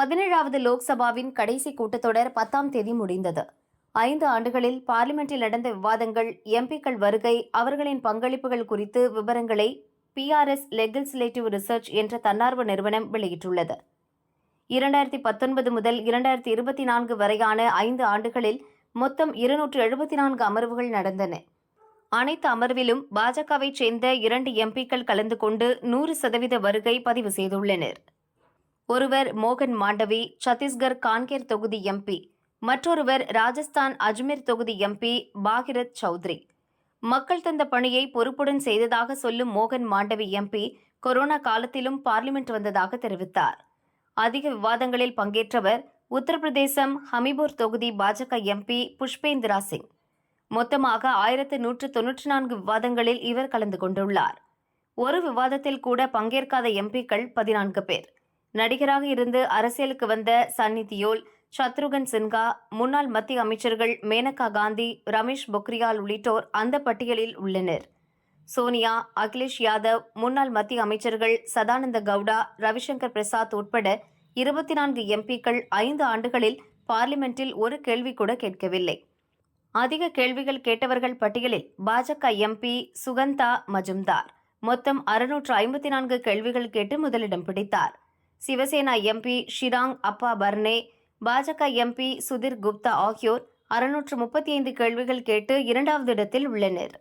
பதினேழாவது லோக்சபாவின் கடைசி கூட்டத்தொடர் பத்தாம் தேதி முடிந்தது. ஐந்து ஆண்டுகளில் பார்லிமெண்டில் நடந்த விவாதங்கள் எம்பிக்கள் வருகை அவர்களின் பங்களிப்புகள் குறித்து விவரங்களை பிஆர்எஸ் லெகிஸ்லேட்டிவ் ரிசர்ச் என்ற தன்னார்வ நிறுவனம் வெளியிட்டுள்ளது. இரண்டாயிரத்தி பத்தொன்பது முதல் இரண்டாயிரத்தி இருபத்தி நான்கு வரையான ஐந்து ஆண்டுகளில் மொத்தம் இருநூற்று எழுபத்தி நான்கு அமர்வுகள் நடந்தன. அனைத்து அமர்விலும் பாஜகவைச் சேர்ந்த இரண்டு எம்பிக்கள் கலந்து கொண்டு நூறு சதவீத வருகை பதிவு செய்துள்ளனர். ஒருவர் மோகன் மாண்டவி சத்தீஸ்கர் கான்கேர் தொகுதி எம்பி மற்றொருவர் ராஜஸ்தான் அஜ்மீர் தொகுதி எம்பி பாகிரத் சௌத்ரி. மக்கள் தந்த பணியை பொறுப்புடன் செய்ததாக சொல்லும் மோகன் மாண்டவி எம்பி கொரோனா காலத்திலும் பார்லிமெண்ட் வந்ததாக தெரிவித்தார். அதிக விவாதங்களில் பங்கேற்றவர் உத்தரப்பிரதேசம் ஹமிபூர் தொகுதி பாஜக எம்பி புஷ்பேந்திரா சிங். மொத்தமாக ஆயிரத்து நூற்று தொன்னூற்றி நான்கு விவாதங்களில் இவர் கலந்து கொண்டுள்ளார். ஒரு விவாதத்தில் கூட பங்கேற்காத எம்பிக்கள் பதினான்கு பேர். நடிகராக இருந்து அரசியலுக்கு வந்த சன்னி தியோல் சத்ருகன் சின்ஹா முன்னாள் மத்திய அமைச்சர்கள் மேனகா காந்தி ரமேஷ் பொக்ரியால் உள்ளிட்டோர் அந்த பட்டியலில் உள்ளனர். சோனியா அகிலேஷ் யாதவ் முன்னாள் மத்திய அமைச்சர்கள் சதானந்த கவுடா ரவிசங்கர் பிரசாத் உட்பட இருபத்தி நான்கு எம்பிக்கள் ஐந்து ஆண்டுகளில் பார்லிமெண்டில் ஒரு கேள்வி கூட கேட்கவில்லை. அதிக கேள்விகள் கேட்டவர்கள் பட்டியலில் பாஜக எம்பி சுகந்தா மஜும்தார். மொத்தம் அறுநூற்று ஐம்பத்தி நான்கு கேள்விகள் கேட்டு முதலிடம் பிடித்தார். சிவசேனா எம்பி ஷிராங் அப்பா பர்னே பாஜக எம்பி சுதிர் குப்தா ஆகியோர் அறுநூற்று முப்பத்தி ஐந்து கேள்விகள் கேட்டு இரண்டாவது இடத்தில் உள்ளனர்.